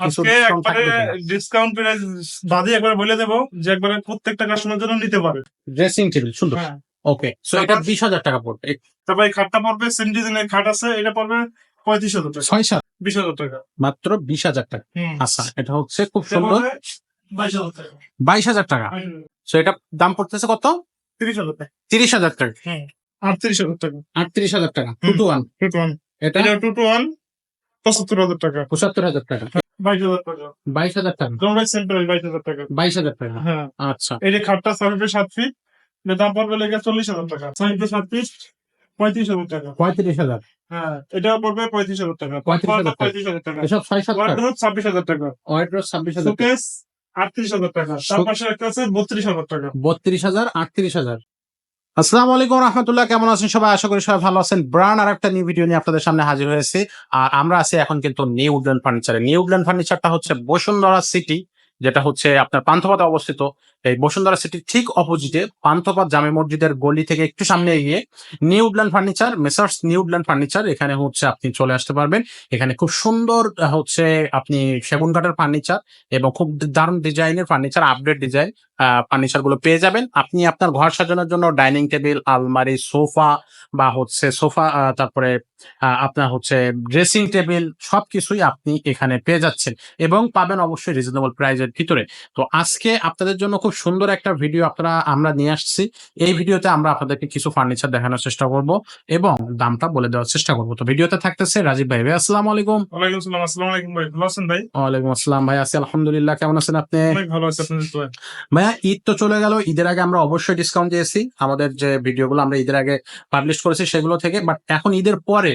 কিছু আজকে একবারে ডিসকাউন্ট প্রাইস বাদে একবার বলে দেবো যে একবারে প্রত্যেকটা কাস্টমার জন্য নিতে পারে ড্রেসিং টেবিল সুন্দর হ্যাঁ ওকে সো এটা বিশ হাজার টাকা পড়বে তারপর এই খাটটা পড়বে সেম ডিজাইনের খাট আছে এটা পড়বে পঁয়ত্রিশ হাজার টাকা ছয় সাত বিশ হাজার টাকা মাত্র বিশ হাজার টাকা আচ্ছা এটা হচ্ছে খুব সুন্দর বাইশ হাজার টাকা সো এটা দাম পড়তেছে কত তিরিশ হাজার টাকা তিরিশ হাজার টাকা আটত্রিশ হাজার টাকা আটত্রিশ হাজার টাকা two two one two two one এটা এটা টু টু ওয়ান পঁচাত্তর হাজার টাকা পঁচাত্তর হাজার টাকা বাইশ হাজার টাকা বাইশ হাজার টাকা তোমরা সেম প্রাইস বাইশ হাজার টাকা বাইশ হাজার টাকা হ্যাঁ আচ্ছা এই যে খাটটা ছয় ফিট সাত ফিট এর দাম পড়বে লেগে চল্লিশ হাজার টাকা ছয় ফিট সাত ফিট পঁয়ত্রিশ হাজার টাকা পঁয়ত্রিশ হাজার হ্যাঁ এটা পড়বে পঁয়ত্রিশ হাজার টাকা 35,000 টাকা। পঁয়ত্রিশ হাজার টাকা এসব ছয় সাত ছাব্বিশ হাজার টাকা ওয়াইড্রোস ছাব্বিশ হাজার টাকা আটত্রিশ হাজার টাকা তার পাশে একটা আছে বত্রিশ হাজার টাকা বত্রিশ হাজার আটত্রিশ হাজার আসসালামু আলাইকুম রহমতুল্লাহ, কেমন আছেন সবাই? আশা করি সবাই ভালো আছেন। ব্রান আর একটা নিউ ভিডিও নিয়ে আপনাদের সামনে হাজির হয়েছে। আর আমরা আছি এখন কিন্তু নিউ উডল্যান্ড ফার্নিচারে নিউ উডল্যান্ড ফার্নিচারটা হচ্ছে বসুন্ধরা সিটি যেটা হচ্ছে আপনার পান্থপথে অবস্থিত। এই বসুন্ধরা সিটির ঠিক অপোজিটে পান্থপাত জামে মসজিদের গলি থেকে একটু সামনে এগিয়ে new Woodland furniture, messrs new Woodland furniture, এখানে হচ্ছে আপনি চলে আসতে পারবেন। এখানে খুব সুন্দর হচ্ছে আপনি সেগুন কাঠের ফার্নিচার এবং খুব দারুণ ডিজাইনের ফার্নিচার আপডেট ডিজাইন ফার্নিচারগুলো পেয়ে যাবেন। আপনি আপনার ঘর সাজানোর জন্য ডাইনিং টেবিল, আলমারি, সোফা বা হচ্ছে সোফা তারপরে আপনার হচ্ছে ড্রেসিং টেবিল সবকিছুই আপনি এখানে পেয়ে যাচ্ছেন এবং পাবেন অবশ্যই রিজনেবল প্রাইজের ভিতরে। তো আজকে আপনাদের জন্য খুব সুন্দর একটা ভিডিও আপনারা আমরা নিয়ে আসছি। এই ভিডিওতে আমরা আপনাদেরকে কিছু ফার্নিচার দেখানোর চেষ্টা করব এবং দামটা বলে দেওয়ার চেষ্টা করব। তো ভিডিওতে থাকতেছে রাজীব ভাই। ভাই আসসালামু আলাইকুম। ওয়ালাইকুম সালাম। আসসালামু আলাইকুম ভাই। ভালো আছেন ভাই? ওয়ালাইকুম আসসালাম ভাই। আছি আলহামদুলিল্লাহ। কেমন আছেন আপনি? ভালো আছে আপনাদের তো ভাইয়া ঈদ তো চলে গেল। ঈদের আগে আমরা অবশ্যই ডিসকাউন্ট দিয়েছি। আমাদের যে ভিডিওগুলো আমরা ঈদের আগে পাবলিশ করেছি সেগুলো থেকে। বাট এখন ঈদের পরে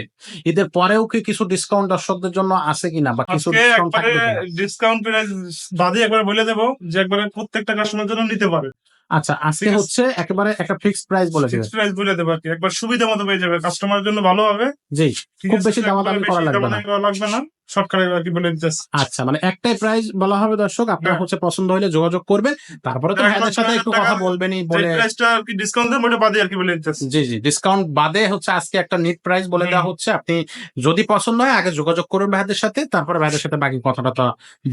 ঈদের পরেও কি কিছু ডিসকাউন্ট দর্শকদের জন্য আছে কিনা? বা কিছু ডিসকাউন্ট প্রাইস বাদে একবার বলে দেবো যে একবারে প্রত্যেকটা কাস্টমার জন্য নিতে পারে। আচ্ছা আজকে হচ্ছে একেবারে একটা ফিক্সড প্রাইস বলে দিবেন। ফিক্সড প্রাইস বলে দেব আর কি। একবার সুবিধা মতো পেয়ে যাবে কাস্টমারের জন্য ভালো হবে। জি খুব বেশি দামাদামি করা লাগবে না। লাগবে না। শর্টকাটে আর কি বলে দিতেছে আচ্ছা মানে একটাই প্রাইস বলা হবে দর্শক আপনার হ্যাঁ। হচ্ছে পছন্দ হলে যোগাযোগ করবেন। তারপরে তো ভাইদের সাথে একটু কথা বলবেনই বলে প্রাইসটা আর কি ডিসকাউন্ট দেবো ওটা বাদে আর কি বলে দিতেছে জি জি ডিসকাউন্ট বাদে হচ্ছে আজকে একটা নিট প্রাইস বলে দেওয়া হচ্ছে। আপনি যদি পছন্দ হয় আগে যোগাযোগ করুন ভাইদের সাথে তারপরে ভাইদের সাথে বাকি কথাটা তো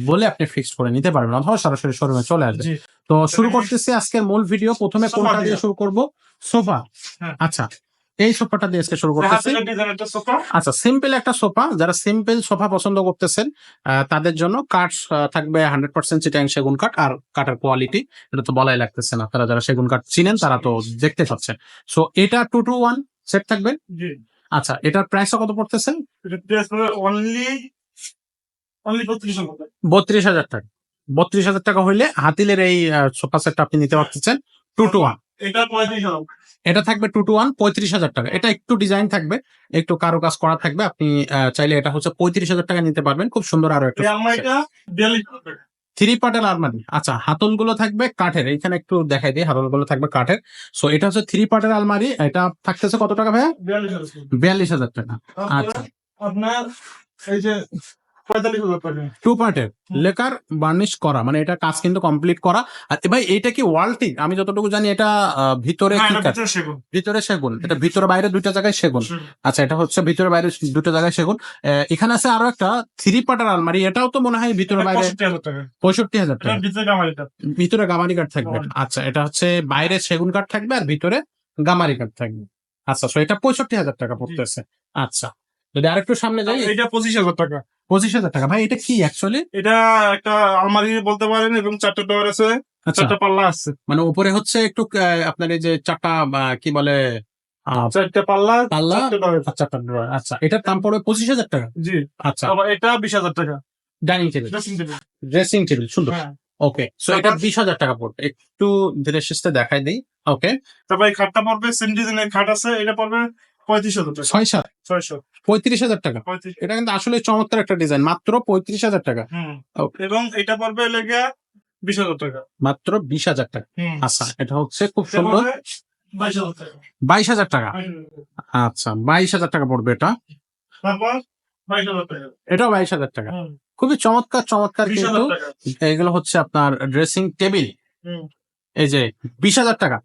বলে আপনি ফিক্সড করে নিতে পারবেন অথবা সরাসরি শোরুমে চলে আসবে তো শুরু করতেছি আজকের মূল ভিডিও প্রথমে কোনটা দিয়ে দিয়ে। শুরু করব? সোফা। হ্যাঁ। আচ্ছা এই সোফাটা দিয়ে আজকে শুরু করতেছি। আচ্ছা সিম্পল একটা সোফা। যারা সিম্পল সোফা পছন্দ করতেছেন তাদের জন্য কাঠ থাকবে হান্ড্রেড পার্সেন্ট চিটাং সেগুন কাঠ আর কাঠের কোয়ালিটি এটা তো বলাই লাগতেছে না। তারা যারা সেগুন কাঠ চিনেন তারা তো দেখতে পাচ্ছেন। সো এটা টু টু ওয়ান সেট থাকবে? আচ্ছা এটার প্রাইসটা কত পড়তেছে? প্রাইস অনলি অনলি বত্রিশ হাজার বত্রিশ হাজার টাকা। বত্রিশ হাজার টাকা হইলে হাতিলের এই সোফা সেটটা আপনি নিতে পারতেছেন টু টু ওয়ান এটা থাকবে টু টু ওয়ান পঁয়ত্রিশ হাজার টাকা। এটা একটু ডিজাইন থাকবে একটু কারও কাজ করা থাকবে আপনি চাইলে এটা হচ্ছে পঁয়ত্রিশ হাজার টাকা নিতে পারবেন। খুব সুন্দর আরও একটা থ্রি পার্টের আলমারি আচ্ছা হাতলগুলো থাকবে কাঠের। এখানে একটু দেখাই দিই হাতলগুলো থাকবে কাঠের। সো এটা হচ্ছে থ্রি পার্টের আলমারি এটা থাকতেছে কত টাকা ভাইয়া? বিয়াল্লিশ হাজার। টাকা। আচ্ছা। আপনার এই যে টু পার্টের। লেকার বার্নিশ করা মানে এটা কাজ কিন্তু কমপ্লিট করা। আর ভাই এটা কি ওয়ালটি আমি যতটুকু জানি এটা ভিতরে হ্যাঁ? ভিতরে সেগুন। এটা ভিতরে বাইরে দুইটা জায়গায় সেগুন। আচ্ছা এটা হচ্ছে ভিতরে বাইরে দুটো জায়গায় সেগুন। এখানে আছে আরও একটা থ্রি পার্টের আলমারি। এটাও তো মনে হয় ভিতরে বাইরে পঁয়ষট্টি হাজার টাকা। ভিতরে গামারি কাঠ থাকবে। আচ্ছা এটা হচ্ছে বাইরে সেগুন কাঠ থাকবে আর ভিতরে গামারি কাঠ থাকবে। আচ্ছা এটা পঁয়ষট্টি হাজার টাকা পড়তেছে। আচ্ছা যদি আরেকটু সামনে যাই। এটা পঁচিশ হাজার টাকা। পঁচিশ হাজার টাকা। ভাই এটা কি অ্যাকচুয়ালি এটা একটা আলমারি বলতে পারেন এবং চারটা ডোর আছে আচ্ছা। চারটা পাল্লা আছে। মানে উপরে হচ্ছে একটু আপনার এই যে চারটা কি বলে চারটা পাল্লা পাল্লা? চারটা। চারটা drawer। আচ্ছা এটার দাম পড়বে পঁচিশ হাজার টাকা। জি। আচ্ছা। এটা বিশ হাজার টাকা। Dining table dressing table। Dressing table সুন্দর। হ্যাঁ। ওকে সো এটা বিশ হাজার টাকা পড়বে। একটু ধীরে সুস্থে দেখাই দিই। ওকে তারপর এই খাটটা পড়বে সেম ডিজাইনের খাট আছে এটা পড়বে পঁয়ত্রিশ হাজার টাকা ছয় সাত ছয়শো পঁয়ত্রিশ হাজার টাকা এটা কিন্তু আসলে চমৎকার একটা ডিজাইন মাত্র পঁয়ত্রিশ হাজার টাকা এবং এটা পড়বে লেগে বিশ হাজার টাকা মাত্র বিশ হাজার টাকা আচ্ছা এটা হচ্ছে খুব সুন্দর বাইশ হাজার টাকা আচ্ছা বাইশ হাজার টাকা পড়বে এটা তারপর বাইশ হাজার টাকা খুবই চমৎকার চমৎকার কিন্তু এগুলো হচ্ছে আপনার ড্রেসিং টেবিল এই যে বিশ হাজার টাকা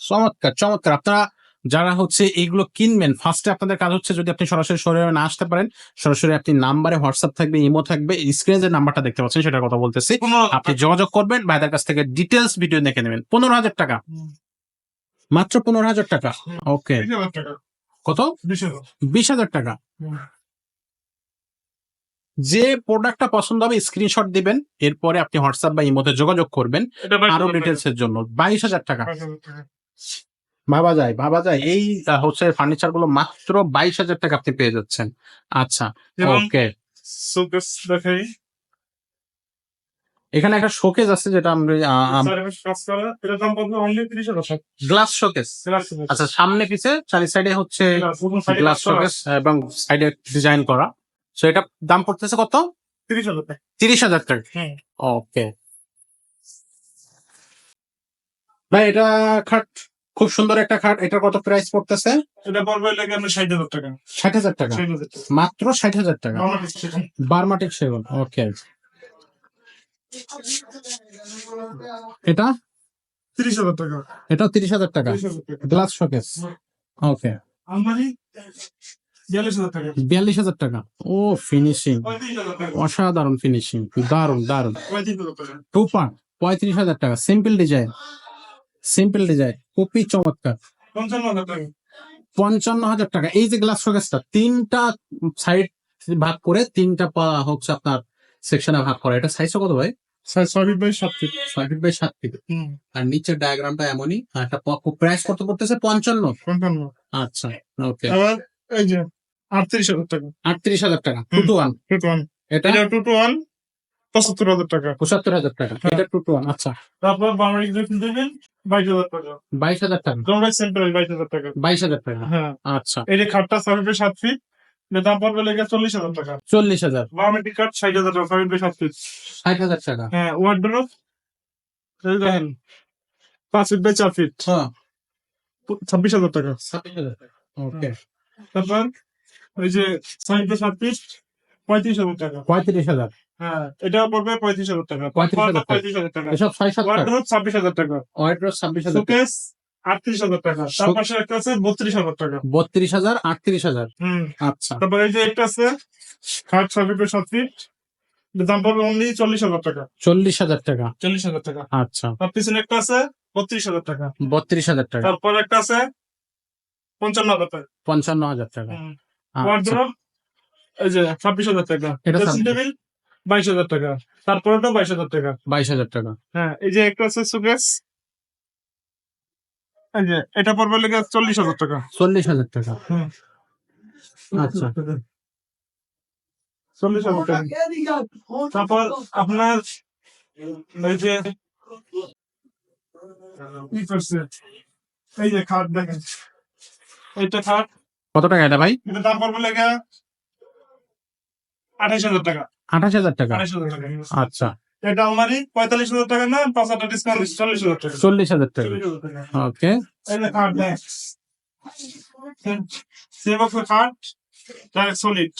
চমৎকার চমৎকার আপনারা যারা হচ্ছে এইগুলো কিনবেন ফার্স্টে আপনাদের কাজ হচ্ছে যদি আপনি সরাসরি শোরুমে না আসতে পারেন সরাসরি আপনি নাম্বারে হোয়াটসঅ্যাপ থাকবে ইমো থাকবে স্ক্রিনে যে নাম্বারটা দেখতে পাচ্ছেন সেটার কথা বলতেছি। আপনি যোগাযোগ করবেন ভাইদের কাছ থেকে ডিটেলস ভিডিও দেখে নেবেন। পনেরো হাজার টাকা। মাত্র পনেরো হাজার টাকা। ওকে কত? বিশ হাজার। টাকা। যে প্রোডাক্টটা পছন্দ হবে স্ক্রিনশট দিবেন এরপরে আপনি হোয়াটসঅ্যাপ বা ইমোতে যোগাযোগ করবেন আরও ডিটেলস এর জন্য। বাইশ হাজার টাকা। ভাবা যায় ভাবা যায়। এই হচ্ছে ফার্নিচারগুলো মাত্র বাইশ হাজার টাকা আপনি পেয়ে যাচ্ছেন। আচ্ছা ওকে এখানে একটা শোকেজ আছে যেটা আমরা গ্লাস শোকেস আচ্ছা সামনে পিছে চারি সাইডে হচ্ছে গ্লাস গ্লাস শোকেস এবং সাইডে ডিজাইন করা। সো এটা দাম পড়তেছে কত? তিরিশ হাজার টাকা। তিরিশ হাজার টাকা। ওকে ভাই এটা খাট খুব সুন্দর একটা খাট। এটার কত প্রাইস পড়তেছে? এটা পড়বে লাগে আপনার ষাট হাজার টাকা। ষাট হাজার টাকা? মাত্র ষাট হাজার টাকা? আমার বারমাটিক সেগুন। ওকে এটা? তিরিশ হাজার টাকা। এটাও তিরিশ হাজার টাকা? গ্লাস শোকেস ওকে বিয়াল্লিশ হাজার টাকা। ও ফিনিশিং অসাধারণ ফিনিশিং দারুণ দারুণ পঁয়ত্রিশ টু পার্ট পঁয়ত্রিশ হাজার টাকা। সিম্পল ডিজাইন সিম্পল ডিজাইন খুবই চমৎকার। পঞ্চান্ন হাজার টাকা। এই যে গ্লাস শোকেসটা তিনটা সাইড ভাগ করে তিনটা পা হচ্ছে আপনার সেকশনে ভাগ করা। এটা সাইজটা কত ভাই? ছয় বাই সাত ফিট ছয় ফিট বাই সাত ফিট হুম। আর নিচের ডায়াগ্রামটা এমনই। একটা প্রাইস কত পড়তেছে? পঞ্চান্ন। পঞ্চান্ন। আচ্ছা ওকে আবার এই যে আটত্রিশ হাজার টাকা। আটত্রিশ হাজার টাকা। Two two one two two one এটা? এটা টু টু ওয়ান পঁচাত্তর হাজার টাকা পঁচাত্তর হাজার টাকা হ্যাঁ। এটা টু টু ওয়ান আচ্ছা তারপর বাংলাদেশ দেখুন দেবেন বাইশ হাজার টাকা বাইশ হাজার টাকা তোমরা সেন্টার বাইশ হাজার টাকা বাইশ হাজার টাকা হ্যাঁ আচ্ছা এই যে খাটটা বাই সাত ফিট দাম পড়বে লেগে চল্লিশ হাজার টাকা চল্লিশ হাজার বারোমেট্রি কাঠ ষাট হাজার টাকা বাই সাত ফিট ষাট হাজার টাকা হ্যাঁ ওয়ার্ডরোব এই দেখেন পাঁচ ফিট বাই চার ফিট হ্যাঁ ছাব্বিশ হাজার টাকা ছাব্বিশ হাজার টাকা ওকে তারপর ওই যে বাই সাত ফিট পঁয়ত্রিশ হাজার টাকা পঁয়ত্রিশ হাজার হ্যাঁ এটা পড়বে পঁয়ত্রিশ হাজার টাকা 35,000 পঁয়ত্রিশ হাজার টাকা এসব ছয় সাত ছাব্বিশ হাজার টাকা ওয়াইড্রোস ছাব্বিশ হাজার টাকা আটত্রিশ হাজার টাকা তার পাশে একটা আছে বত্রিশ হাজার টাকা বত্রিশ হাজার আটত্রিশ হাজার আচ্ছা তারপর এই যে একটা আছে খাট ছয় ফিট সাত ফিট দাম পড়বে অনলি চল্লিশ হাজার টাকা চল্লিশ হাজার টাকা চল্লিশ হাজার টাকা আচ্ছা তার পিছনে একটা আছে বত্রিশ হাজার টাকা বত্রিশ হাজার টাকা তারপর একটা আছে পঞ্চান্ন হাজার টাকা পঞ্চান্ন হাজার টাকা আচ্ছা এই যে ছাব্বিশ হাজার টাকা। এটা ড্রেসিং 26 টেবিল বাইশ হাজার টাকা। তারপরেটা বাইশ হাজার টাকা। বাইশ হাজার টাকা। হ্যাঁ এই যে একটা আছে সুকেস এই যে এটা পড়বে লেগে চল্লিশ হাজার টাকা। চল্লিশ হাজার টাকা। আচ্ছা। চল্লিশ হাজার টাকা। তারপর আপনার এই যে এই যে খাট দেখেন। এইটা খাট। কত টাকা এটা ভাই? এটা দাম পড়বে লেগে আঠাইশ হাজার টাকা আঠাশ হাজার টাকা আঠাইশ হাজার টাকা আচ্ছা এটা আলমারি পঁয়তাল্লিশ হাজার টাকা না পাঁচ হাজার ডিসকাউন্ট চল্লিশ হাজার টাকা চল্লিশ হাজার টাকা ওকে খাট সলিড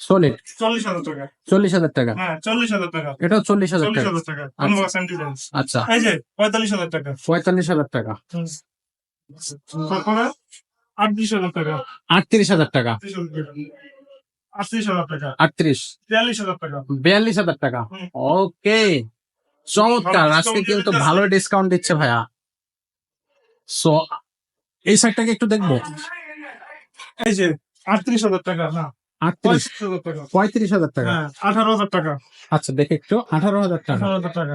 সলিড চল্লিশ হাজার টাকা চল্লিশ হাজার টাকা হ্যাঁ চল্লিশ হাজার টাকা এটাও চল্লিশ হাজার টাকা আচ্ছা। অনুবাদ সেন্টিমেন্টস আচ্ছা এই যে পঁয়তাল্লিশ হাজার টাকা পঁয়তাল্লিশ হাজার টাকা তারপরে আটত্রিশ হাজার টাকা আটত্রিশ হাজার টাকা আটত্রিশ বিয়াল্লিশ হাজার টাকা। ওকে চমৎকার আজকে কিন্তু ভালো ডিসকাউন্ট দিচ্ছে ভাইয়া সো এই সাইডটাকে একটু দেখব এই যে আটত্রিশ হাজার টাকা না পঁয়ত্রিশ হাজার টাকা হ্যাঁ আঠারো হাজার টাকা আচ্ছা দেখে একটু আঠারো হাজার টাকা টাকা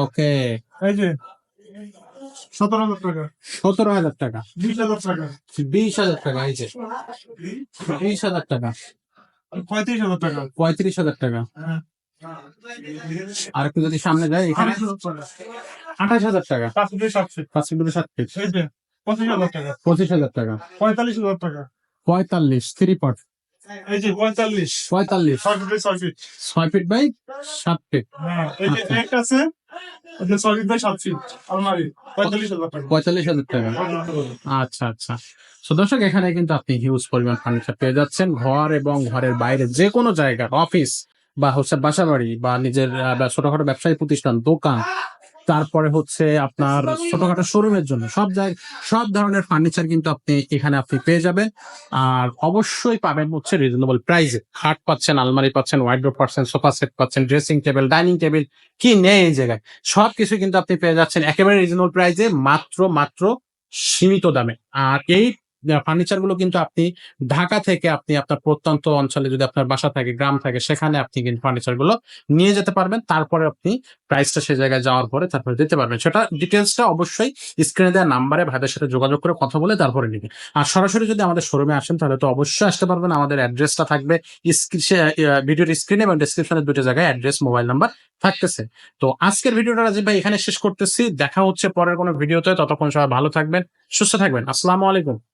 ওকে এই যে সতেরো হাজার টাকা সতেরো হাজার টাকা বিশ হাজার টাকা বিশ হাজার টাকা এই যে বিশ হাজার টাকা পঁয়ত্রিশ হাজার টাকা। পঁয়ত্রিশ হাজার টাকা। হ্যাঁ। আর একটু যদি সামনে যায় এখানে আঠাশ হাজার টাকা। পাঁচ ফিট সাত ফিট। পাঁচ ফিট সাত ফিট। পঁচিশ হাজার টাকা। পঁচিশ হাজার টাকা। পঁয়তাল্লিশ হাজার টাকা। পঁয়তাল্লিশ থ্রি পট এই যে পঁয়তাল্লিশ। পঁয়তাল্লিশ। ছয় ফিট ছয় ফিট। ছয় ফিট বাই সাত ফিট। হ্যাঁ এই যে আচ্ছা। একটা আছে আলমারি, পঁয়তাল্লিশ হাজার টাকা। আচ্ছা আচ্ছা। এখানে কিন্তু আপনি হিউজ পরিমাণ ফার্নিচার পেয়ে যাচ্ছেন। ঘর এবং ঘরের বাইরে অফিস বা হচ্ছে বা নিজের ছোটখাটো ব্যবসায়ী প্রতিষ্ঠান, দোকান তারপরে হচ্ছে আপনার ছোটখাটো শোরুমের জন্য। সব জায়গায় সব ধরনের ফার্নিচার কিন্তু আপনি এখানে আপনি পেয়ে যাবেন। আর অবশ্যই পাবেন হচ্ছে রিজনেবল প্রাইসে খাট পাচ্ছেন আলমারি পাচ্ছেন ওয়াইড্রোপ পাচ্ছেন সোফা সেট পাচ্ছেন ড্রেসিং টেবিল ডাইনিং টেবিল কি নেই এই জায়গায়। সব কিছু কিন্তু আপনি পেয়ে যাচ্ছেন একেবারে রিজনেবল প্রাইসে মাত্র মাত্র সীমিত দামে। আর এই ফার্নিচারগুলো কিন্তু আপনি ঢাকা থেকে আপনি আপনার প্রত্যন্ত অঞ্চলে যদি আপনার বাসা থাকে, গ্রাম থাকে, সেখানে আপনি কিন্তু ফার্নিচারগুলো নিয়ে যেতে পারবেন। তারপরে আপনি প্রাইসটা সেই জায়গায় যাওয়ার পরে তারপরে দিতে পারবেন। সেটা ডিটেলসটা অবশ্যই স্ক্রিনে দেওয়া নাম্বারে ভাইদের সাথে যোগাযোগ করে কথা বলে তারপরে নেবেন। আর সরাসরি যদি আমাদের শোরুমে আসেন, তাহলে তো অবশ্যই আসতে পারবেন। আমাদের অ্যাড্রেসটা থাকবে ভিডিওর স্ক্রিনে এবং ডিসক্রিপশনের দুটো জায়গায় অ্যাড্রেস মোবাইল নাম্বার থাকতেছে। তো আজকের ভিডিওটা রাজীব ভাই এখানে শেষ করতেছি। দেখা হচ্ছে পরের কোনো ভিডিওতে। ততক্ষণ সবাই ভালো থাকবেন, সুস্থ থাকবেন। আসসালামু আলাইকুম।